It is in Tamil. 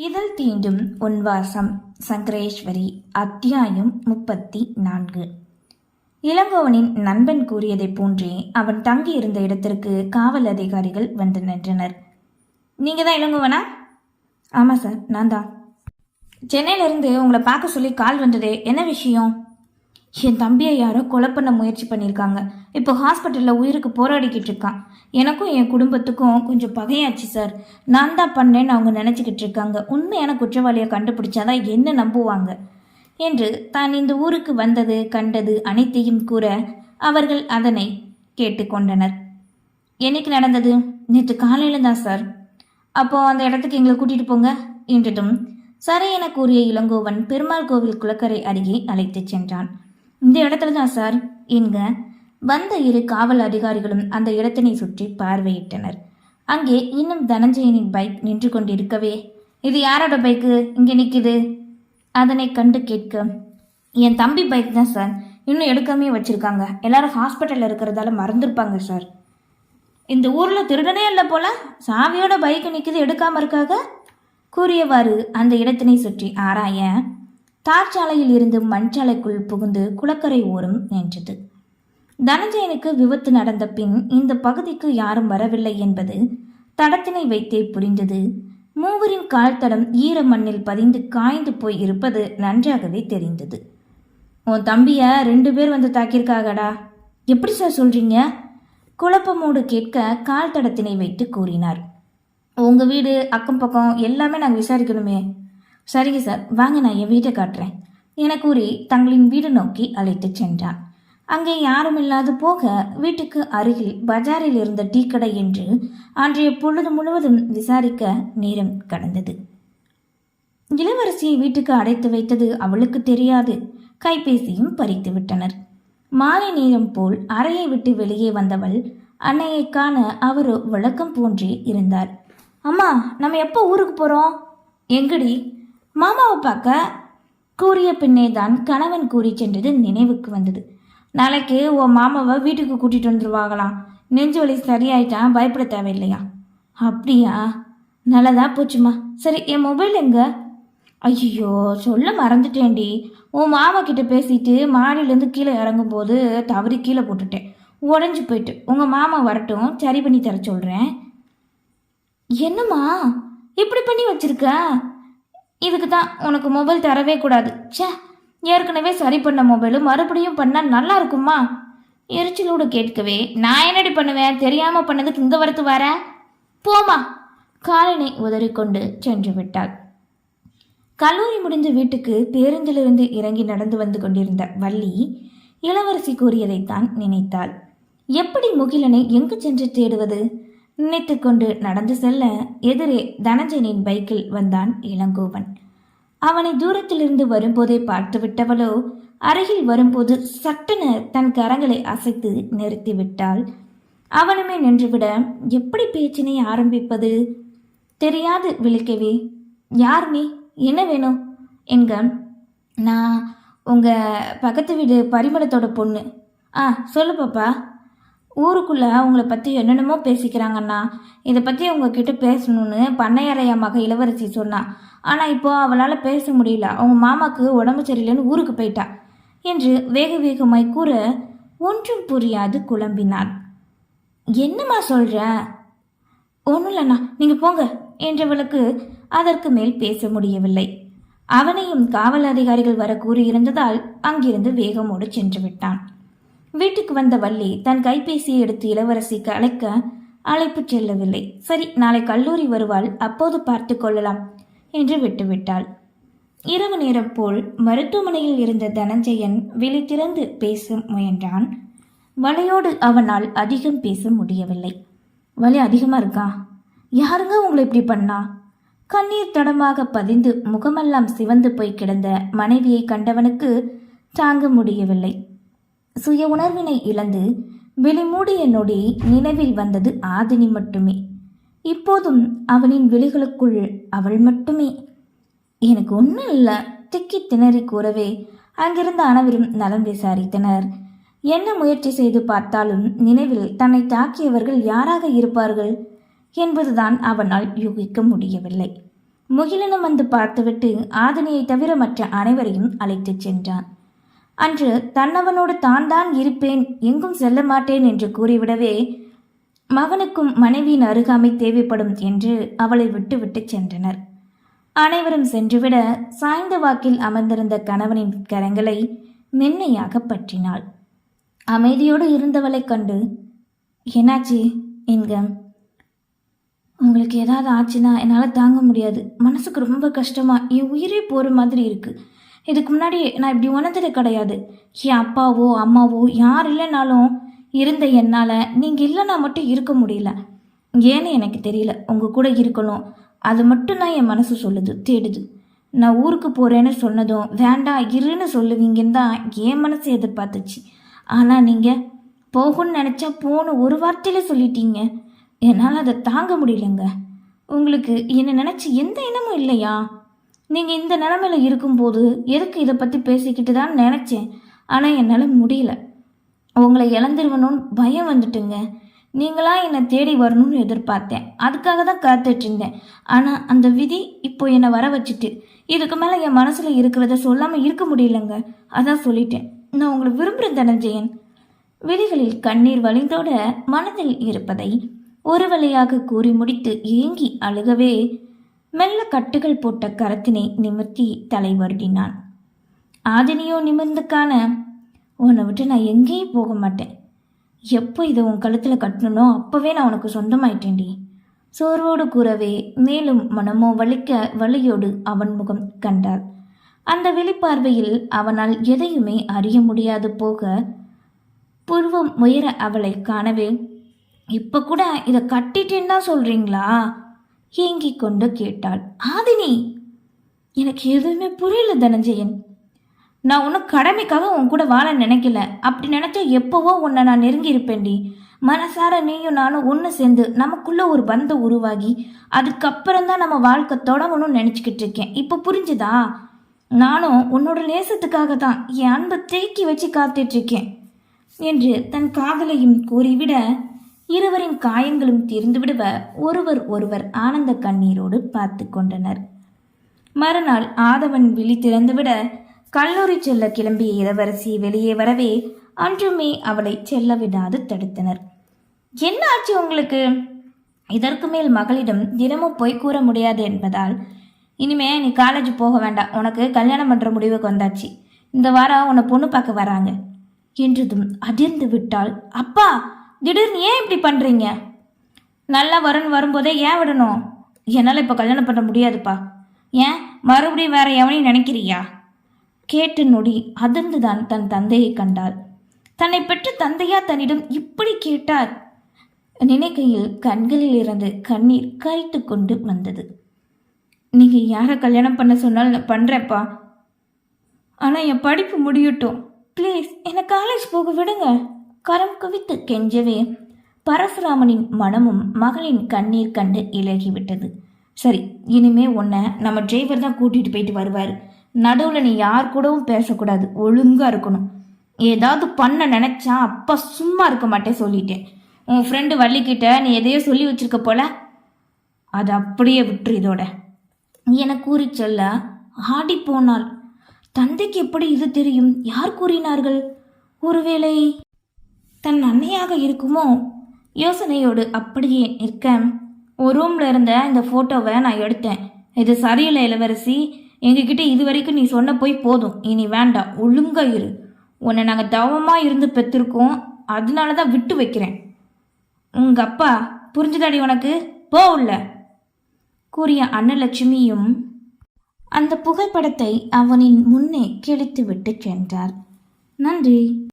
இதழ் தீண்டும் உன்வாசம். சங்கரேஸ்வரி அத்தியாயம் முப்பத்தி நான்கு இளங்கோவனின் நண்பன் கூறியதைப் போன்றே அவன் தங்கியிருந்த இடத்திற்கு காவல் அதிகாரிகள் வந்து நின்றனர். நீங்கள் தான் இளங்கோவனா? ஆமாம் சார். நான் தான். சென்னையிலேருந்து உங்களை பார்க்க சொல்லி கால் வந்ததே என்ன விஷயம்? என் தம்பியை யாரோ கொலை பண்ண முயற்சி பண்ணியிருக்காங்க. இப்போ ஹாஸ்பிட்டலில் உயிருக்கு போராடிக்கிட்டு இருக்கான். எனக்கும் என் குடும்பத்துக்கும் கொஞ்சம் பகையாச்சு சார். நான் தான் பண்ணேன்னு அவங்க நினச்சிக்கிட்டு இருக்காங்க. உண்மையான குற்றவாளியை கண்டுபிடிச்சாதான் என்ன நம்புவாங்க? என்று தான் இந்த ஊருக்கு வந்தது கண்டது அனைத்தையும் கூற அவர்கள் அதனை கேட்டுக்கொண்டனர் என்னைக்கு நடந்தது? நேற்று காலையில் தான் சார். அப்போ அந்த இடத்துக்கு எங்களை கூட்டிகிட்டு போங்க என்றதும் சரி என கூறிய இளங்கோவன் பெருமாள் கோவில் குளக்கரை அருகே அழைத்துச் சென்றான். இந்த இடத்துல தான் சார். என்க வந்த இரு காவல் அதிகாரிகளும் அந்த இடத்தினை சுற்றி பார்வையிட்டனர். அங்கே இன்னும் தனஞ்சயனின் பைக் நின்று கொண்டிருக்கவே இது யாரோட பைக்கு? இங்கே நிற்குது அதனை கண்டு கேட்க என் தம்பி பைக் தான் சார். இன்னும் எடுக்காமே வச்சுருக்காங்க. எல்லாரும் ஹாஸ்பிட்டலில் இருக்கிறதால மறந்துருப்பாங்க சார். இந்த ஊரில் திருடனே இல்லை போல? சாவியோட பைக் நிற்குது எடுக்காமல் இருக்காக? கூறியவாறு அந்த இடத்தினை சுற்றி ஆராய தார்ச்சாலையில் இருந்து மண்சாலைக்குள் புகுந்து குளக்கரை ஓரம் நின்றது. தனஞ்சயனுக்கு விபத்து நடந்த பின் இந்த பகுதிக்கு யாரும் வரவில்லை என்பது தடத்தினை வைத்தே புரிந்தது. மூவரின் கால் தடம் ஈர மண்ணில் பதிந்து காய்ந்து போய் இருப்பது நன்றாகவே தெரிந்தது. உன் தம்பிய ரெண்டு பேர் வந்து தாக்கியிருக்காகடா. எப்படி சார் சொல்றீங்க? குழப்பமோடு கேட்க கால் தடத்தினை வைத்து கூறினார். உங்க வீடு அக்கம் பக்கம் எல்லாமே நாங்கள் விசாரிக்கணுமே. சரிங்க சார் வாங்க நான் என் வீட்டை காட்டுறேன். என கூறி தங்களின் வீடு நோக்கி அழைத்துச் சென்றான் அங்கே யாரும் இல்லாது போக வீட்டுக்கு அருகில் பஜாரில் இருந்த டீ கடை என்று அன்றைய பொழுது முழுவதும் விசாரிக்க நேரம் கடந்தது. இளவரசியை வீட்டுக்கு அடைத்து வைத்தது அவளுக்கு தெரியாது. கைபேசியும் பறித்து விட்டனர். மாலை நேரம் போல் அறையை விட்டு வெளியே வந்தவள் அன்னையை காண அவரோ வழக்கம் போன்றே இருந்தார். அம்மா நம்ம எப்போ ஊருக்கு போகிறோம் எங்கடி? மாமாவை பார்க்க கூறிய பின்னே தான் கணவன் கூறி சென்றது நினைவுக்கு வந்தது. நாளைக்கு உன் மாமாவை வீட்டுக்கு கூட்டிகிட்டு வந்துருவாங்களாம். நெஞ்சு வலி சரியாயிட்டான் பயப்பட தேவையில்லையா? அப்படியா? நல்லதா போச்சுமா? சரி என் மொபைல் எங்க? ஐயோ சொல்ல மறந்துட்டேன்டி. உன் மாமா கிட்ட பேசிட்டு மாடியிலேருந்து கீழே இறங்கும்போது தவறி கீழே போட்டுட்டேன். உடஞ்சி போயிட்டு. உங்கள் மாமா வரட்டும் சரி பண்ணி தர சொல்கிறேன் என்னம்மா? இப்படி பண்ணி வச்சிருக்க? இதுக்கு தான் உனக்கு மொபைல் தரவே கூடாது. ச்சே ஏற்கனவே சரி பண்ண மொபைலு மறுபடியும் பண்ணால் நல்லா இருக்குமா? எரிச்சலோடு கேட்கவே நான் என்னடி பண்ணுவேன்? தெரியாமல் பண்ணதுக்கு இந்த வரத்து வர போமா காலனை உதறிக்கொண்டு சென்று விட்டாள். கல்லூரி முடிந்த வீட்டுக்கு பேருந்திலிருந்து இறங்கி நடந்து வந்து கொண்டிருந்த வள்ளி இளவரசி கூறியதைத்தான் நினைத்தாள். எப்படி முகிலனை எங்கு சென்று தேடுவது? நினைத்துக்கொண்டு நடந்து செல்ல எதிரே தனஞ்சனின் பைக்கில் வந்தான் இளங்கோவன். அவனை தூரத்திலிருந்து வரும்போதே பார்த்து விட்டவளோ அருகில் வரும்போது சட்டென தன் கரங்களை அசைத்து நிறுத்திவிட்டாள் அவனுமே நின்றுவிட எப்படி பேச்சினை ஆரம்பிப்பது? தெரியாது விழிக்கவே யார் நீ? என்ன வேணும்? என்க நான் உங்கள் பக்கத்து வீடு பரிமளத்தோட பொண்ணு. ஆ சொல்லு பாப்பா. ஊருக்குள்ளே அவங்கள பற்றி என்னென்னமோ பேசிக்கிறாங்கண்ணா. இதை பற்றி உங்ககிட்ட பேசணும்னு பண்ணையறைய மக இளவரசி சொன்னா. ஆனால் இப்போ அவளால் பேச முடியல. அவங்க மாமாக்கு உடம்பு சரியில்லைன்னு ஊருக்கு போயிட்டா. என்று வேக வேகமாய் கூற ஒன்றும் புரியாது குழம்பினாள். என்னம்மா சொல்கிற ஒன்றும் இல்லைண்ணா. நீங்கள் போங்க என்றவளுக்கு அதற்கு மேல் பேச முடியவில்லை. அவனையும் காவல் அதிகாரிகள் வர கூறியிருந்ததால் அங்கிருந்து வேகமோடு சென்று விட்டான். வீட்டுக்கு வந்த வள்ளி தன் கைபேசியை எடுத்து இளவரசிக்கு அழைக்க அழைப்பு செல்லவில்லை. சரி நாளை கல்லூரி வருவாள் அப்போது பார்த்து கொள்ளலாம் என்று விட்டுவிட்டாள். இரவு நேரம் போல் மருத்துவமனையில் இருந்த தனஞ்சயன் விழி திறந்து பேச முயன்றான். வலையோடு அவனால் அதிகம் பேச முடியவில்லை. வலி அதிகமாக இருக்கா? யாருங்க உங்களை இப்படி பண்ணா? கண்ணீர் தடமாக பதிந்து முகமெல்லாம் சிவந்து போய் கிடந்த மனைவியை கண்டவனுக்கு தாங்க முடியவில்லை. சுய உணர்வினை இழந்து விழிமூடிய நொடி நினைவில் வந்தது ஆதினி மட்டுமே. இப்போதும் அவனின் விழிகளுக்குள் அவள் மட்டுமே. எனக்கு ஒன்றும் இல்லை திக்கி திணறி கூறவே அங்கிருந்த அனைவரும் நலம் விசாரித்தனர். என்ன முயற்சி செய்து பார்த்தாலும் நினைவில் தன்னை தாக்கியவர்கள் யாராக இருப்பார்கள் என்பதுதான் அவனால் யூகிக்க முடியவில்லை. முகிலனும் வந்து பார்த்துவிட்டு ஆதினியை தவிர மற்ற அனைவரையும் அழைத்துச் சென்றான். அன்று தன்னவனோடு தான் தான் இருப்பேன் எங்கும் செல்ல மாட்டேன் என்று கூறிவிடவே மகனுக்கும் மனைவியின் அருகாமை தேவைப்படும் என்று அவளை விட்டுவிட்டு சென்றனர். அனைவரும் சென்றுவிட சாய்ந்த வாக்கில் அமர்ந்திருந்த கணவனின் கரங்களை மென்மையாக பற்றினாள். அமைதியோடு இருந்தவளைக் கண்டு என்னாச்சு? என்க. உங்களுக்கு ஏதாவது ஆச்சுன்னா என்னால் தாங்க முடியாது. மனசுக்கு ரொம்ப கஷ்டமா என் உயிரே போகிற மாதிரி இருக்குது இதுக்கு முன்னாடி நான் இப்படி உணர்ந்தது கிடையாது. என் அப்பாவோ அம்மாவோ யார் இல்லைனாலும் இருந்த என்னால் நீங்கள் இல்லைன்னா மட்டும் இருக்க முடியல. ஏன்னு எனக்கு தெரியல. உங்கள் கூட இருக்கணும். அது மட்டும் தான் என் மனசு சொல்லுது தேடுது. நான் ஊருக்கு போகிறேன்னு சொன்னதும் வேண்டாம் இருன்னு சொல்லுவீங்கன்னு தான் என் மனசு எதிர்பார்த்துச்சு. ஆனால் நீங்கள் போகும்னு நினச்சா போன ஒரு வார்த்தையில் சொல்லிட்டீங்க. என்னால் அதை தாங்க முடியலங்க. உங்களுக்கு என்னை நினச்சி எந்த இனமும் இல்லையா? நீங்கள் இந்த நிலமையில இருக்கும்போது எதுக்கு இதை பற்றி பேசிக்கிட்டு தான் நினச்சேன்? ஆனால் என்னால் முடியல. உங்களை இழந்துருவணும்னு பயம் வந்துட்டுங்க. நீங்களா என்னை தேடி வரணும்னு எதிர்பார்த்தேன். அதுக்காக தான் காத்துட்டு இருந்தேன். ஆனால் அந்த விதி இப்போ என்னை வர வச்சுட்டு இதுக்கு மேலே என் மனசில் இருக்கிறத சொல்லாமல் இருக்க முடியலங்க. அதான் சொல்லிட்டேன். நான் உங்களை விரும்புகிறேன் தனஞ்சயன். விழிகளில் கண்ணீர் வழிந்தோட மனதில் இருப்பதை ஒரு வழியாக கூறி முடித்து ஏங்கி அழுகவே மெல்ல கட்டுகள் போட்ட கரத்தினை நிமிர்த்தி தலை வருடினான் ஆதினியோ நிமிர்ந்து காண உன்னை விட்டு நான் எங்கேயும் போக மாட்டேன். எப்போ இதை உன் கழுத்தில் கட்டணுனோ அப்போவே நான் உனக்கு சொந்தமாயிட்டேன்டி. சோர்வோடு கூறவே மேலும் மனமோ வலிக்க வலியோடு அவன் முகம் கண்டாள். அந்த வெளிப்பார்வையில் அவனால் எதையுமே அறிய முடியாது போக புருவம் உயர அவளை காணவே இப்போ கூட இதை கட்டிட்டேன்னு தான் சொல்கிறீங்களா ஏங்கிக் கொண்டு கேட்டாள். ஆதினி எனக்கு எதுவுமே புரியல தனஞ்சயன். நான் ஒன்றும் கடமைக்காக உன் கூட வாழ நினைக்கல. அப்படி நினச்சா எப்போவோ உன்னை நான் நெருங்கி இருப்பேன்டி மனசார நீயும் நானும் ஒன்று சேர்ந்து நமக்குள்ள ஒரு பந்தம் உருவாகி அதுக்கப்புறம் தான் நம்ம வாழ்க்கை தொடங்கணும்னு நினச்சிக்கிட்டு இருக்கேன். இப்போ புரிஞ்சுதா? நானும் உன்னோட நேசத்துக்காக தான் என் அன்பை தேக்கி வச்சு காத்துட்ருக்கேன் என்று தன் காதலையும் கூறிவிட இருவரின் காயங்களும் தீர்ந்து விடுவ ஒருவர் ஒருவர் ஆனந்த கண்ணீரோடு பார்த்து கொண்டனர். மறுநாள் ஆதவன் விழி திறந்துவிட கல்லூரி செல்ல கிளம்பிய இளவரசி வெளியே வரவே அன்றுமே அவளை செல்ல விடாது தடுத்தனர். என்ன ஆச்சு உங்களுக்கு? இதற்கு மேல் மகளிடம் தினமும் பொய் கூற முடியாது என்பதால் இனிமே நீ காலேஜ் போக வேண்டாம். உனக்கு கல்யாணம் பண்ணுற முடிவுக்கு வந்தாச்சு. இந்த வாரம் உன்னை பொண்ணு பார்க்க வராங்க. என்றதும் அதிர்ந்து விட்டால் அப்பா! திடீர்னு ஏன் இப்படி பண்ணுறீங்க நல்லா வரன் வரும்போதே ஏன் விடணும்? என்னால் இப்போ கல்யாணம் பண்ண முடியாதுப்பா. ஏன்? மறுபடியும் வேற எவனையும் நினைக்கிறியா? கேட்ட நொடி அதிர்ந்துதான் தன் தந்தையை கண்டாள். தன்னை பெற்ற தந்தையா தன்னிடம் இப்படி கேட்டார். நினைக்கையில் கண்களில் இருந்து கண்ணீர் கரைத்து கொண்டு வந்தது. நீங்க யாரை கல்யாணம் பண்ண சொன்னாலும் நான் பண்றேன்ப்பா. ஆனா என் படிப்பு முடியட்டும். ப்ளீஸ் என்னை காலேஜ் போக விடுங்க. கரம் குவித்து கெஞ்சவே பரசுராமனின் மனமும் மகளின் கண்ணீர் கண்டு இலகிவிட்டது. சரி இனிமே உன்னை நம்ம டிரைவர் தான் கூட்டிட்டு போயிட்டு வருவார். நடுவில் நீ யார் கூடவும் பேசக்கூடாது ஒழுங்கா இருக்கணும். ஏதாவது பண்ண நினைச்சா அப்பா சும்மா இருக்க மாட்டேன் சொல்லிட்டேன். உன் ஃப்ரெண்டு வள்ளிக்கிட்ட நீ எதையோ சொல்லி வச்சிருக்க போல? அது அப்படியே விட்டுரு இதோட. என கூறி சொல்ல ஆடி போனாள். தந்தைக்கு எப்படி இது தெரியும்? யார் கூறினார்கள்? ஒருவேளை தன் அன்னையாக இருக்குமோ? யோசனையோடு அப்படியே நிற்க. ஒரு ரூம்ல இருந்த இந்த போட்டோவை நான் எடுத்தேன். இது சரியில்லை இளவரசி. எங்ககிட்ட இது வரைக்கும் நீ சொன்ன போய் போதும். இனி வேண்டாம் ஒழுங்கா இரு. உன்னை நாங்கள் தவமா இருந்து பெற்றிருக்கோம். அதனால தான் விட்டு வைக்கிறேன். உங்க அப்பா புரிஞ்சுதாடி உனக்கு? போ உள்ள. கூறிய அன்னலட்சுமியும் அந்த புகைப்படத்தை அவனின் முன்னே கிழித்து விட்டு சென்றார். நன்றி.